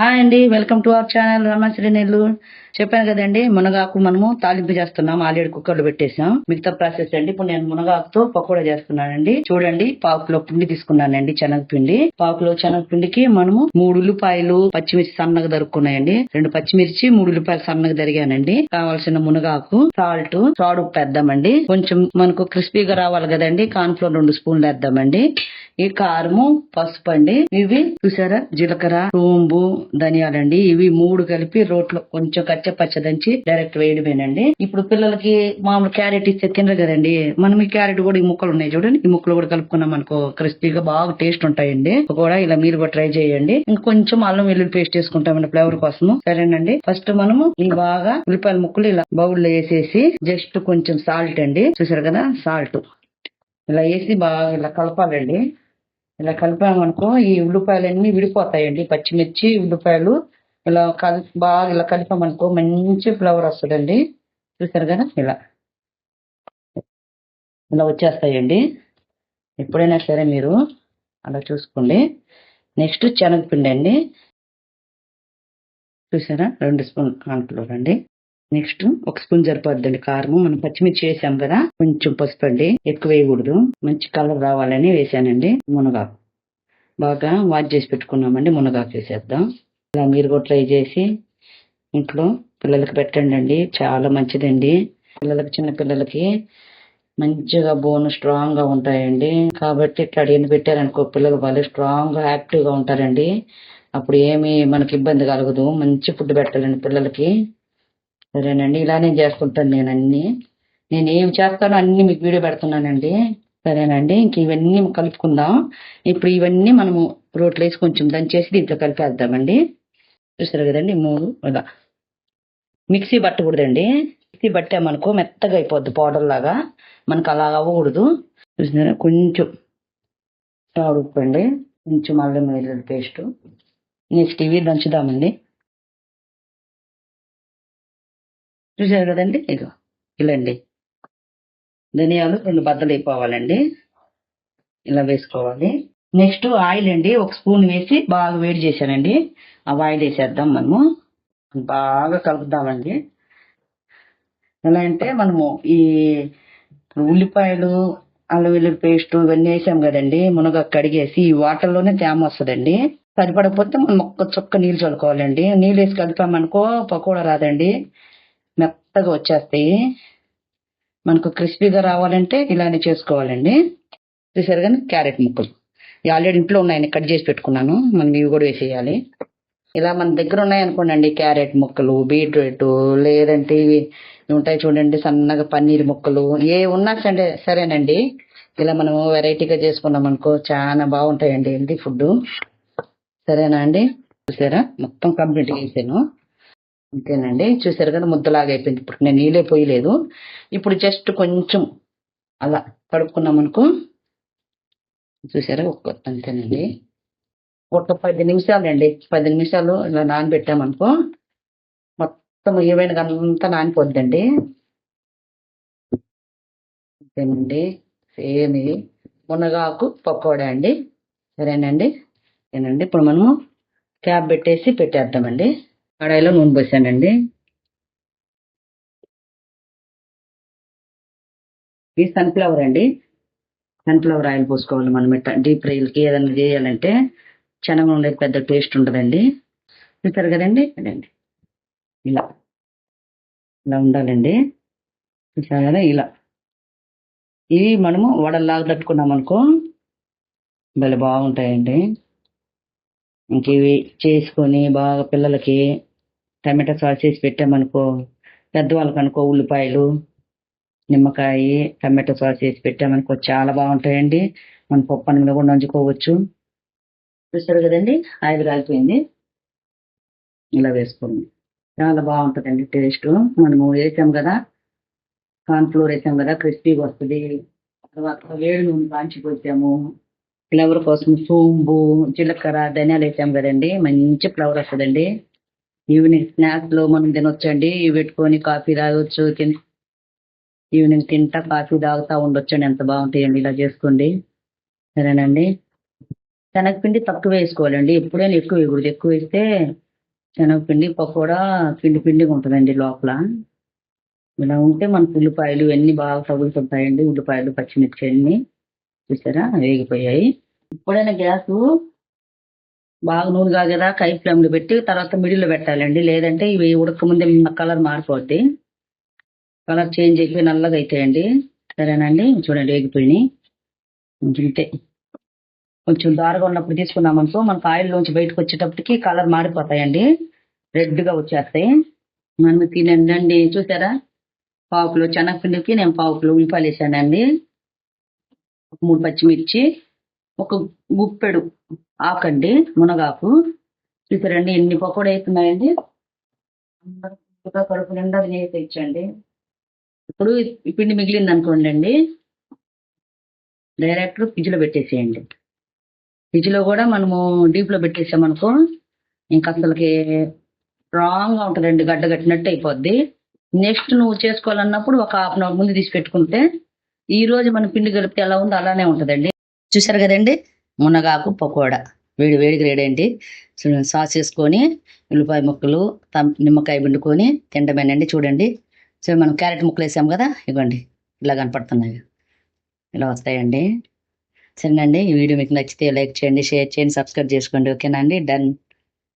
Hi అండి welcome to our channel Ramasri నెల్లు చెప్పాను కదండి మునగాకు మనము తాలింపు చేస్తున్నాం ఆల్రెడీ కుక్కర్లో పెట్టేసాం మిగతా ప్రాసెస్ అండి ఇప్పుడు నేను మునగాకుతో పకోడా చేస్తున్నానండి. చూడండి పావు కిలో పిండి తీసుకున్నానండి శనగపిండి. పావు కిలో శనగపిండికి మనము మూడు ఉల్లిపాయలు పచ్చిమిర్చి సన్నగా దొరుకున్నాయండి రెండు పచ్చిమిర్చి మూడు ఉల్లిపాయలు సన్నగా దరిగానండి. కావాల్సిన మునగాకు సాల్ట్ సాడు పెద్దామండి కొంచెం మనకు క్రిస్పీగా రావాలి కదండి కార్న్ ఫ్లోర్ రెండు స్పూన్లు వేద్దామండి. ఈ కారము పసుపు అండి. ఇవి చూసారా? జీలకర్ర సోంబు ధనియాలండి. ఇవి మూడు కలిపి రోట్లో కొంచెం కచ్చ పచ్చ దంచి డైరెక్ట్ వేయడమేనండి. ఇప్పుడు పిల్లలకి మామూలు క్యారెట్ ఇస్తే తినరు కదండి. మనం ఈ క్యారెట్ కూడా ఈ ముక్కలు ఉన్నాయి చూడండి. ఈ ముక్కలు కూడా కలుపుకున్నాం అనుకో క్రిస్పీగా బాగా టేస్ట్ ఉంటాయండి. కూడా ఇలా మీరు కూడా ట్రై చేయండి. ఇంకొంచెం అల్లం వెల్లుల్లి పేస్ట్ వేసుకుంటామండి ఫ్లేవర్ కోసము. సరేనండి. ఫస్ట్ మనము ఈ బాగా ఉల్లిపాయల ముక్కలు ఇలా బౌల్లో వేసేసి జస్ట్ కొంచెం సాల్ట్ అండి. చూసారు కదా? సాల్ట్. ఇలా వేసి బాగా ఇలా కలపాలండి. ఇలా కలిపామనుకో ఈ ఉల్లిపాయలన్నీ విడిపోతాయండి. పచ్చిమిర్చి ఉల్లిపాయలు ఇలా కలి బాగా ఇలా కలిపామనుకో మంచి ఫ్లవర్ వస్తుందండి. చూసారు కదా? ఇలా. ఇలా వచ్చేస్తాయండి. ఎప్పుడైనా సరే మీరు అలా చూసుకోండి. నెక్స్ట్ శనగపిండి అండి చూసారా? రెండు స్పూన్ కాన్ఫ్లోర్ అండి నెక్స్ట్ ఒక స్పూన్ సరిపోద్దండి. కారము మనం పచ్చిమిర్చి వేసాం కదా కొంచెం పసుపు అండి. ఎక్కువ వేయకూడదు. మంచి కలర్ రావాలని వేసానండి. మునగాకు. బాగా వాష్ చేసి పెట్టుకున్నామండి. మునగాకు వేసేద్దాం. ఇలా మీరు కూడా ట్రై చేసి ఇంట్లో పిల్లలకి పెట్టండి అండి. చాలా మంచిదండి. పిల్లలకి చిన్న పిల్లలకి మంచిగా బోన్ స్ట్రాంగ్గా ఉంటాయండి. కాబట్టి ఇట్లా అడిగిన పెట్టారనుకో పిల్లలు వాళ్ళు స్ట్రాంగ్గా యాక్టివ్గా ఉంటారండి. అప్పుడు ఏమి మనకి ఇబ్బంది కలగదు. మంచి ఫుడ్ పెట్టాలండి పిల్లలకి. సరేనండి ఇలానే చేసుకుంటాను నేను అన్ని. నేను ఏం చేస్తానో అన్ని మీకు వీడియో పెడుతున్నానండి. సరేనండి ఇంక ఇవన్నీ కలుపుకుందాం. ఇప్పుడు ఇవన్నీ మనము రోట్లో వేసి కొంచెం దంచేసి దీంట్లో కలిపేద్దామండి. చూసారు కదండి మూడు ఇలా మిక్సీ పట్టకూడదండి. మిక్సీ పట్టామనుకో మెత్తగా అయిపోద్ది పౌడర్ లాగా. మనకు అలా అవ్వకూడదు. చూసినారా కొంచెం ఉప్పండి. ఉప్పు అండి కొంచెం అల్లం వెల్లుల్లి పేస్ట్. నెక్స్ట్ ఇవి దంచుదామండి. చూసారు కదండి? ఇగో ఇలా అండి ధనియాలు రెండు బద్దలు అయిపోవాలండి. ఇలా వేసుకోవాలి. నెక్స్ట్ ఆయిల్ అండి ఒక స్పూన్ వేసి బాగా వేడి చేశానండి. ఆ ఆయిల్ వేసేద్దాం మనము. బాగా కలుపుదామండి. ఎలా అంటే మనము ఈ ఉల్లిపాయలు అల్లం వెల్లుల్లి పేస్ట్ ఇవన్నీ వేసాం కదండి. మునగ కడిగేసి ఈ వాటర్లోనే తేమ వస్తుందండి. సరిపడకపోతే మనం ఒక్క చుక్క నీళ్ళు చల్లుకోవాలండి. నీళ్ళు వేసి కలిపామనుకో పకోడా రాదండి. మెత్తగా వచ్చేస్తాయి. మనకు క్రిస్పీగా రావాలంటే ఇలానే చేసుకోవాలండి. చూసారు కానీ క్యారెట్ ముక్కలు. ఆల్రెడీ ఇంట్లో ఉన్నాయని కట్ చేసి పెట్టుకున్నాను. మనం ఇవి కూడా వేసేయాలి. ఇలా మన దగ్గర ఉన్నాయనుకోండి క్యారెట్ ముక్కలు బీట్రూట్ లేదంటే ఇవి ఉంటాయి చూడండి సన్నగా పన్నీర్ ముక్కలు. ఏ ఉన్నా సరే సరేనండి. ఇలా మనం వెరైటీగా చేసుకున్నాం అనుకో చాలా బాగుంటాయండి ఏంటి ఫుడ్ సరేనా అండి? చూసారా? మొత్తం కంప్లీట్ వేసాను. అంతేనండి చూసారు కదా ముద్దలాగా అయిపోయింది ఇప్పుడు నేను నీళ్ళే పోయలేదు. ఇప్పుడు జస్ట్ కొంచెం అలా కడుక్కున్నామనుకో. చూసారా ఒక్క అంతేనండి. ఒక పది నిమిషాలండి. పది నిమిషాలు ఇలా నానబెట్టామనుకో మొత్తం ఈవెన్ అంతా నానిపోద్దండి. అంతేనండి. సేమ్ ఇది. మునగాకు పకోడా అండి. సరేనండి. ఏనండి ఇప్పుడు మనము క్యాప్ పెట్టేసి పెట్టేద్దామండి. కడాయిలో నూనె పోసానండి. ఇది సన్ఫ్లవర్ అండి. సన్ఫ్లవర్ ఆయిల్ పోసుకోవాలి మనం. ఇట్లా డీప్ ఫ్రైలకి ఏదైనా చేయాలంటే శనగ నూనె పెద్ద టేస్ట్ ఉంటుందండి చూసారు కదండి? అదండి ఇలా. ఇలా ఉండాలండి. చూసారు కదా? ఇలా. ఇవి మనము వడల్లాగా తట్టుకున్నాం అనుకో భలే బాగుంటాయండి. ఇంక ఇవి చేసుకొని బాగా పిల్లలకి టమాటా సాస్ చేసి పెట్టామనుకో పెద్దవాళ్ళకి అనుకో ఉల్లిపాయలు నిమ్మకాయ టమాటో సాస్ చేసి పెట్టామనుకో చాలా బాగుంటాయండి. మన పప్పు అన్నంలో కూడా నంచుకోవచ్చు. చూస్తారు కదండి? ఆయిల్ కాలిపోయింది ఇలా వేసుకోండి. చాలా బాగుంటుందండి టేస్ట్. మనము వేసాం కదా? కార్న్ఫ్లోర్ వేసాం కదా? క్రిస్పీగా వస్తుంది. తర్వాత వేడి నూనె కాంచి పోసాము. ఫ్లేవర్ కోసం సోంబు జీలకర్ర ధనియాలు వేసాం కదండి. మంచి ఫ్లేవర్ వస్తుందండి. ఈవినింగ్ స్నాక్స్లో మనం తినొచ్చండి. ఇవి పెట్టుకొని కాఫీ తాగొచ్చు ఈవినింగ్ తింటా కాఫీ తాగుతా ఉండొచ్చండి. ఎంత బాగుంటాయండి ఇలా చేసుకోండి. సరేనండి. శనగపిండి తక్కువ వేసుకోవాలండి. ఎప్పుడైనా ఎక్కువ వేయకూడదు. ఎక్కువ వేస్తే శనగపిండి పకోడా పిండి పిండిగా ఉంటుందండి లోపల. ఇలా ఉంటే మనకు ఉల్లిపాయలు ఇవన్నీ బాగా తగులుతుంటాయండి ఉల్లిపాయలు పచ్చిమిర్చి అన్ని చూసారా? వేగిపోయాయి. ఇప్పుడైనా గ్యాస్ బాగా నూనె కాగదా కై ఫ్లేమ్లు పెట్టి తర్వాత మిడిల్లో పెట్టాలండి. లేదంటే ఇవి ఉడక ముందే కలర్ మారిపోద్ది. కలర్ చేంజ్ అయిపోయి నల్లగా అవుతాయండి సరేనండి? చూడండి వేగిపోయినాయి ఇంతే. కొంచెం దారుగా ఉన్నప్పుడు తీసుకున్నాం అనుకో మనకు ఆయిల్ నుంచి బయటకు వచ్చేటప్పటికి కలర్ మారిపోతాయండి. రెడ్గా వచ్చేస్తాయి. మనం తినండి చూసారా? పావు కిలో శనగపిండికి నేను పావు కిలో ఉల్లిపాయలు వేసానండి. మూడు పచ్చిమిర్చి. ఒక గుప్పెడు ఆకండి మునగాకు. చూసారండి ఎన్ని పకోడీ అవుతున్నాయండి అందరూ కడుపు నిండా నేత ఇచ్చండి. ఇప్పుడు పిండి మిగిలింది అనుకోండి అండి డైరెక్ట్ ఫ్రిడ్జ్లో పెట్టేసేయండి. ఫ్రిడ్జ్లో కూడా మనము డీప్లో పెట్టేసామనుకో ఇంకా అసలుకి స్ట్రాంగ్గా ఉంటుందండి గడ్డ కట్టినట్టు అయిపోద్ది. నెక్స్ట్ నువ్వు చేసుకోవాలన్నప్పుడు ఒక హాఫ్ అన్ అవర్ ముందు తీసి పెట్టుకుంటే ఈ రోజు మన పిండి కలిపితే ఎలా ఉందో అలానే ఉంటుందండి. చూసారు కదండి? మునగాకు పకోడా. వేడి వేడికి రేడేంటి సాస్ వేసుకొని ఉల్లిపాయ ముక్కలు తం- నిమ్మకాయ పిండుకొని తినడమేనండి చూడండి. సో మనం క్యారెట్ ముక్కలు వేసాం కదా? ఇవ్వండి ఇలా కనపడుతున్నాయి. ఇలా వస్తాయండి. సరేనండి. ఈ వీడియో మీకు నచ్చితే లైక్ చేయండి షేర్ చేయండి సబ్స్క్రైబ్ చేసుకోండి. ఓకేనా అండి? డన్.